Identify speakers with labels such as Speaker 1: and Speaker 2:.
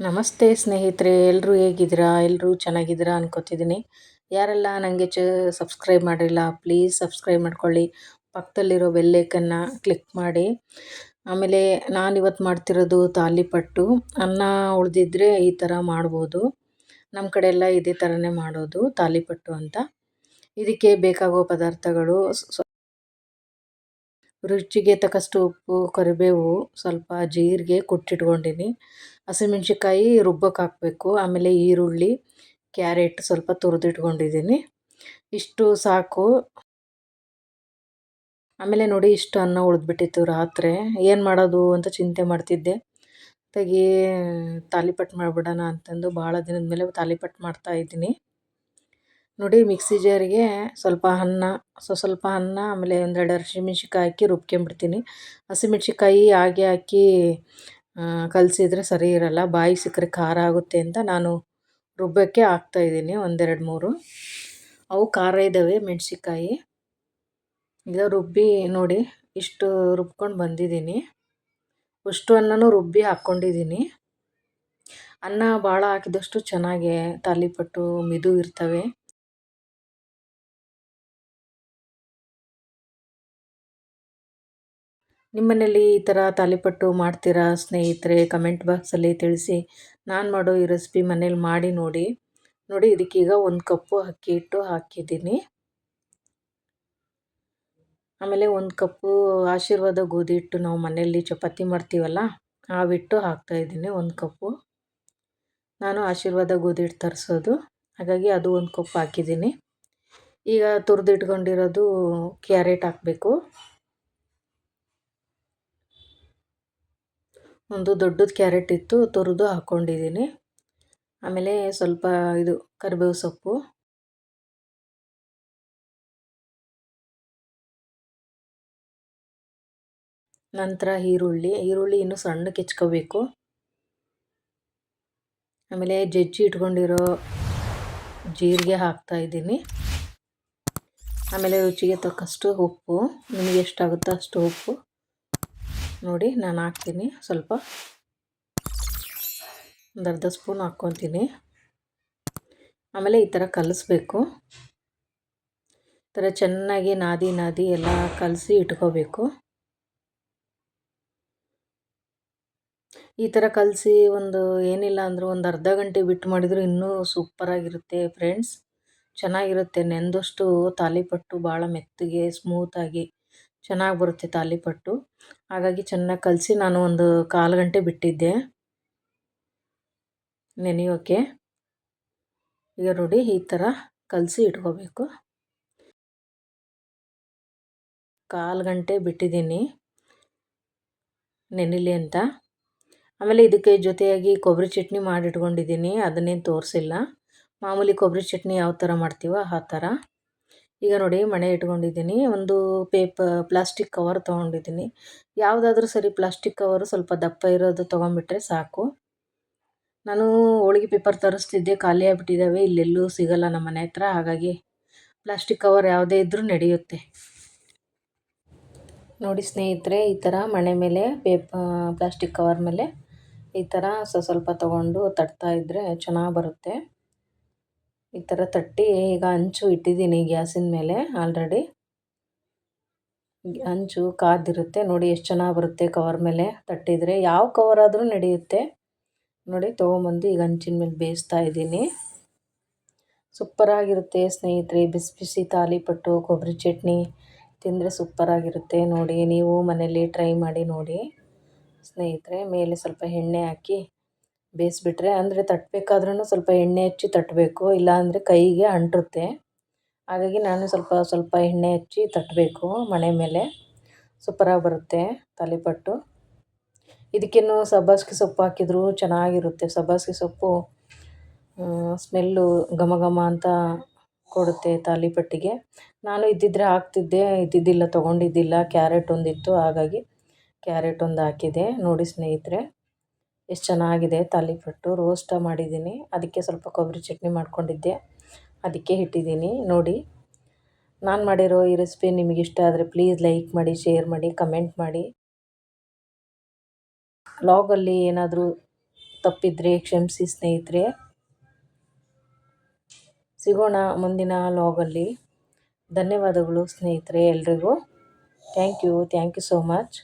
Speaker 1: ನಮಸ್ತೆ ಸ್ನೇಹಿತರೆ ಎಲ್ಲರೂ ಹೇಗಿದ್ದೀರಾ? ಎಲ್ಲರೂ ಚೆನ್ನಾಗಿದ್ದೀರಾ ಅನ್ಕೋತಿದ್ದೀನಿ. ಯಾರೆಲ್ಲ ನನಗೆ ಚ, ಸಬ್ಸ್ಕ್ರೈಬ್ ಮಾಡಿಲ್ಲ, ಪ್ಲೀಸ್ ಸಬ್ಸ್ಕ್ರೈಬ್ ಮಾಡ್ಕೊಳ್ಳಿ. ಪಕ್ಕದಲ್ಲಿರೋ ಬೆಲ್ಲೇಕನ್ನು ಕ್ಲಿಕ್ ಮಾಡಿ. ಆಮೇಲೆ ನಾನಿವತ್ತು ಮಾಡ್ತಿರೋದು ತಾಲಿಪಟ್ಟು. ಅನ್ನ ಉಳಿದಿದ್ರೆ ಈ ಥರ ಮಾಡ್ಬೋದು. ನಮ್ಮ ಕಡೆ ಎಲ್ಲ ಇದೇ ಥರನೇ ಮಾಡೋದು ತಾಲಿಪಟ್ಟು ಅಂತ. ಇದಕ್ಕೆ ಬೇಕಾಗೋ ಪದಾರ್ಥಗಳು ರುಚಿಗೆ ತಕ್ಕಷ್ಟು ಉಪ್ಪು, ಕರಿಬೇವು, ಸ್ವಲ್ಪ ಜೀರಿಗೆ ಕುಟ್ಟಿಟ್ಕೊಂಡಿನಿ. ಹಸಿಮೆಣ್ಸಿಕಾಯಿ ರುಬ್ಬಕ್ಕೆ ಹಾಕಬೇಕು. ಆಮೇಲೆ ಈರುಳ್ಳಿ, ಕ್ಯಾರೆಟ್ ಸ್ವಲ್ಪ ತುರಿದಿಟ್ಕೊಂಡಿದ್ದೀನಿ. ಇಷ್ಟು ಸಾಕು. ಆಮೇಲೆ ನೋಡಿ ಇಷ್ಟು ಅನ್ನ ಉಳಿದ್ಬಿಟ್ಟಿತ್ತು ರಾತ್ರಿ. ಏನು ಮಾಡೋದು ಅಂತ ಚಿಂತೆ ಮಾಡ್ತಿದ್ದೆ. ತೆಗಿ ತಾಲಿಪಟ್ಟು ಮಾಡಿಬಿಡೋಣ ಅಂತಂದು ಭಾಳ ದಿನದ ಮೇಲೆ ತಾಲಿಪಟ್ಟು ಮಾಡ್ತಾಯಿದ್ದೀನಿ ನೋಡಿ ಮಿಕ್ಸಿ ಜಾರಿಗೆ ಸ್ವಲ್ಪ ಅನ್ನ, ಸೊ ಸ್ವಲ್ಪ ಅನ್ನ, ಆಮೇಲೆ ಒಂದೆರಡು ಹಸಿಮೆಣ್ಸಿಕಾಯಿ ಹಾಕಿ ರುಬ್ಕೊಂಬಿಡ್ತೀನಿ ಹಸಿಮೆಣ್ಸಿಕಾಯಿ ಹಾಗೆ ಹಾಕಿ ಕಲಸಿದ್ರೆ ಸರಿ ಇರಲ್ಲ. ಬಾಯಿ ಸಿಕ್ಕರೆ ಖಾರ ಆಗುತ್ತೆ ಅಂತ ನಾನು ರುಬ್ಬಕ್ಕೆ ಹಾಕ್ತಾಯಿದ್ದೀನಿ ಒಂದೆರಡು ಮೂರು. ಅವು ಖಾರ ಇದ್ದಾವೆ ಮೆಣಸಿಕಾಯಿ ಇದು ರುಬ್ಬಿ ನೋಡಿ, ಇಷ್ಟು ರುಬ್ಕೊಂಡು ಬಂದಿದ್ದೀನಿ. ಅಷ್ಟು ಅನ್ನನೂ ರುಬ್ಬಿ ಹಾಕ್ಕೊಂಡಿದ್ದೀನಿ. ಅನ್ನ ಭಾಳ ಹಾಕಿದಷ್ಟು ಚೆನ್ನಾಗೆ ತಾಲಿಪಟ್ಟು ಮಿದು ಇರ್ತವೆ. ನಿಮ್ಮನೇಲಿ ಈ ಥರ ತಾಲಿಪಟ್ಟು ಮಾಡ್ತೀರಾ ಸ್ನೇಹಿತರೆ ಕಮೆಂಟ್ ಬಾಕ್ಸಲ್ಲಿ ತಿಳಿಸಿ. ನಾನು ಮಾಡೋ ಈ ರೆಸಿಪಿ ಮನೇಲಿ ಮಾಡಿ ನೋಡಿ. ನೋಡಿ, ಇದಕ್ಕೀಗ ಒಂದು ಕಪ್ಪು ಅಕ್ಕಿ ಹಿಟ್ಟು ಹಾಕಿದ್ದೀನಿ. ಆಮೇಲೆ ಒಂದು ಕಪ್ಪು ಆಶೀರ್ವಾದ ಗೋಧಿ ಹಿಟ್ಟು ನಾವು ಮನೆಯಲ್ಲಿ ಚಪಾತಿ ಮಾಡ್ತೀವಲ್ಲ ಆ ಹಿಟ್ಟು ಹಾಕ್ತಾಯಿದ್ದೀನಿ ಒಂದು ಕಪ್ಪು. ನಾನು ಆಶೀರ್ವಾದ ಗೋಧಿ ಹಿಟ್ಟು ತರಿಸೋದು. ಹಾಗಾಗಿ ಅದು ಒಂದು ಕಪ್ ಹಾಕಿದ್ದೀನಿ. ಈಗ ತುರಿದಿಟ್ಕೊಂಡಿರೋದು ಕ್ಯಾರೆಟ್ ಹಾಕಬೇಕು. ಒಂದು ದೊಡ್ಡದು ಕ್ಯಾರೆಟ್ ಇತ್ತು, ತುರಿದು ಹಾಕ್ಕೊಂಡಿದ್ದೀನಿ ಆಮೇಲೆ ಸ್ವಲ್ಪ ಇದು ಕರಿಬೇವು ಸೊಪ್ಪು. ನಂತರ ಈರುಳ್ಳಿ ಈರುಳ್ಳಿ ಇನ್ನೂ ಸಣ್ಣ ಕೆಚ್ಕೋಬೇಕು ಆಮೇಲೆ ಜಜ್ಜಿ ಇಟ್ಕೊಂಡಿರೋ ಜೀರಿಗೆ ಹಾಕ್ತಾ ಇದ್ದೀನಿ. ಆಮೇಲೆ ರುಚಿಗೆ ತಕ್ಕಷ್ಟು ಉಪ್ಪು, ನಿಮಗೆ ಎಷ್ಟಾಗುತ್ತೋ ಅಷ್ಟು ಉಪ್ಪು. ನೋಡಿ, ನಾನು ಹಾಕ್ತೀನಿ. ಸ್ವಲ್ಪ ಒಂದು ಅರ್ಧ ಸ್ಪೂನ್ ಹಾಕ್ಕೊತೀನಿ. ಆಮೇಲೆ ಈ ಥರ ಕಲಿಸ್ಬೇಕು. ಈ ಥರ ಚೆನ್ನಾಗಿ ನಾದಿ ನಾದಿ ಎಲ್ಲ ಕಲಸಿ ಇಟ್ಕೋಬೇಕು. ಈ ಥರ ಕಲಸಿ ಒಂದು ಏನಿಲ್ಲ ಅಂದರೂ ಒಂದು ಅರ್ಧ ಗಂಟೆ ಬಿಟ್ಟು ಮಾಡಿದರೂ ಇನ್ನೂ ಸೂಪರಾಗಿರುತ್ತೆ ಫ್ರೆಂಡ್ಸ್ ಚೆನ್ನಾಗಿರುತ್ತೆ, ನೆಂದಷ್ಟು ತಾಲಿಪಟ್ಟು ಭಾಳ ಮೆತ್ತಗೆ ಸ್ಮೂತಾಗಿ ಚೆನ್ನಾಗಿ ಬರುತ್ತೆ ತಾಲಿಪಟ್ಟು ಹಾಗಾಗಿ ಚೆನ್ನಾಗಿ ಕಲಸಿ ನಾನು ಒಂದು ಕಾಲು ಗಂಟೆ ಬಿಟ್ಟಿದ್ದೆ. ನೆನೆಯೋಕೆ. ಈಗ ನೋಡಿ ಈ ಥರ ಕಲಸಿ ಇಟ್ಕೋಬೇಕು. ಕಾಲು ಗಂಟೆ ಬಿಟ್ಟಿದ್ದೀನಿ. ನೆನಿಲಿ ಅಂತ. ಆಮೇಲೆ ಇದಕ್ಕೆ ಜೊತೆಯಾಗಿ ಕೊಬ್ಬರಿ ಚಟ್ನಿ ಮಾಡಿಟ್ಕೊಂಡಿದ್ದೀನಿ. ಅದನ್ನೇನು ತೋರಿಸಿಲ್ಲ. ಮಾಮೂಲಿ ಕೊಬ್ಬರಿ ಚಟ್ನಿ ಯಾವ ಥರ ಮಾಡ್ತೀವೋ ಆ ಥರ ಈಗ ನೋಡಿ ಮಣೆ ಇಟ್ಕೊಂಡಿದ್ದೀನಿ. ಒಂದು ಪೇಪ ಪ್ಲಾಸ್ಟಿಕ್ ಕವರ್ ತೊಗೊಂಡಿದ್ದೀನಿ. ಯಾವುದಾದ್ರೂ ಸರಿ ಪ್ಲಾಸ್ಟಿಕ್ ಕವರು ಸ್ವಲ್ಪ ದಪ್ಪ ಇರೋದು ತೊಗೊಂಬಿಟ್ರೆ ಸಾಕು. ನಾನು ಹೋಳಿಗೆ ಪೇಪರ್ ತರಿಸ್ತಿದ್ದೆ, ಖಾಲಿ ಆಗಿಬಿಟ್ಟಿದ್ದಾವೆ ಇಲ್ಲೆಲ್ಲೂ ಸಿಗಲ್ಲ ನಮ್ಮ ಮನೆ ಹತ್ರ. ಹಾಗಾಗಿ ಪ್ಲಾಸ್ಟಿಕ್ ಕವರ್ ಯಾವುದೇ ಇದ್ದರೂ ನಡೆಯುತ್ತೆ. ನೋಡಿ ಸ್ನೇಹಿತರೆ, ಈ ಥರ ಮಣೆ ಮೇಲೆ ಪೇಪ ಪ್ಲಾಸ್ಟಿಕ್ ಕವರ್ ಮೇಲೆ ಈ ಥರ ಸ್ವಲ್ಪ ತೊಗೊಂಡು ತಟ್ತಾ ಇದ್ದರೆ ಚೆನ್ನಾಗಿ ಬರುತ್ತೆ. ಈ ಥರ ತಟ್ಟಿ ಈಗ ಹಂಚು ಇಟ್ಟಿದ್ದೀನಿ ಗ್ಯಾಸಿನ ಮೇಲೆ ಆಲ್ರೆಡಿ ಹಂಚು ಕಾದಿರುತ್ತೆ. ನೋಡಿ ಎಷ್ಟು ಚೆನ್ನಾಗಿ ಬರುತ್ತೆ ಕವರ್ ಮೇಲೆ ತಟ್ಟಿದರೆ. ಯಾವ ಕವರ್ ಆದರೂ ನಡೆಯುತ್ತೆ. ನೋಡಿ ತೊಗೊಂಬಂದು ಈಗ ಹಂಚಿನ ಮೇಲೆ ಬೇಯಿಸ್ತಾ ಇದ್ದೀನಿ. ಸೂಪರಾಗಿರುತ್ತೆ ಸ್ನೇಹಿತರೆ. ಬಿಸಿ ಬಿಸಿ ತಾಲಿಪಟ್ಟು ಕೊಬ್ಬರಿ ಚಟ್ನಿ ತಿಂದರೆ ಸೂಪರಾಗಿರುತ್ತೆ. ನೋಡಿ ನೀವು ಮನೇಲಿ ಟ್ರೈ ಮಾಡಿ ನೋಡಿ. ಸ್ನೇಹಿತರೆ, ಮೇಲೆ ಸ್ವಲ್ಪ ಎಣ್ಣೆ ಹಾಕಿ ಬೇಯಿಸ್ಬಿಟ್ರೆ, ಅಂದರೆ ತಟ್ಟಬೇಕಾದ್ರೂ ಸ್ವಲ್ಪ ಎಣ್ಣೆ ಹಚ್ಚಿ ತಟ್ಟಬೇಕು ಇಲ್ಲಾಂದರೆ ಕೈಗೆ ಅಂಟುತ್ತೆ. ಹಾಗಾಗಿ ನಾನು ಸ್ವಲ್ಪ ಸ್ವಲ್ಪ ಎಣ್ಣೆ ಹಚ್ಚಿ ತಟ್ಟಬೇಕು ಮಣೆ ಮೇಲೆ. ಸೂಪರಾಗಿ ಬರುತ್ತೆ ತಾಲಿಪಟ್ಟು. ಇದಕ್ಕೇನು ಸಬ್ಬಾಸಿಗೆ ಸೊಪ್ಪು ಹಾಕಿದರೂ ಚೆನ್ನಾಗಿರುತ್ತೆ. ಸಬ್ಬಾಸಿಗೆ ಸೊಪ್ಪು ಸ್ಮೆಲ್ಲು ಘಮ ಘಮ ಅಂತ ಕೊಡುತ್ತೆ ತಾಲಿಪಟ್ಟಿಗೆ. ನಾನು ಇದ್ದಿದ್ದರೆ ಹಾಕ್ತಿದ್ದೆ, ಇದ್ದಿದ್ದಿಲ್ಲ, ತೊಗೊಂಡಿದ್ದಿಲ್ಲ. ಕ್ಯಾರೆಟ್ ಒಂದಿತ್ತು, ಹಾಗಾಗಿ ಕ್ಯಾರೆಟ್ ಒಂದು ಹಾಕಿದೆ. ನೋಡಿ ಸ್ನೇಹಿತರೆ. ಎಷ್ಟು ಚೆನ್ನಾಗಿದೆ ತಾಲಿಪಟ್ಟು ರೋಸ್ಟ್ ಮಾಡಿದ್ದೀನಿ. ಅದಕ್ಕೆ ಸ್ವಲ್ಪ ಕೊಬ್ಬರಿ ಚಟ್ನಿ ಮಾಡ್ಕೊಂಡಿದ್ದೆ. ಅದಕ್ಕೆ ಇಟ್ಟಿದ್ದೀನಿ. ನೋಡಿ, ನಾನು ಮಾಡಿರೋ ಈ ರೆಸಿಪಿ ನಿಮಗೆ ಇಷ್ಟ ಆದರೆ ಪ್ಲೀಸ್ ಲೈಕ್ ಮಾಡಿ ಶೇರ್ ಮಾಡಿ ಕಮೆಂಟ್ ಮಾಡಿ. ಲಾಗಲ್ಲಿ ಏನಾದರೂ ತಪ್ಪಿದರೆ, ಕ್ಷಮಿಸಿ ಸ್ನೇಹಿತರೆ. ಸಿಗೋಣ ಮುಂದಿನ ಲಾಗಲ್ಲಿ ಧನ್ಯವಾದಗಳು ಸ್ನೇಹಿತರೆ ಎಲ್ರಿಗೂ. Thank you thank you so much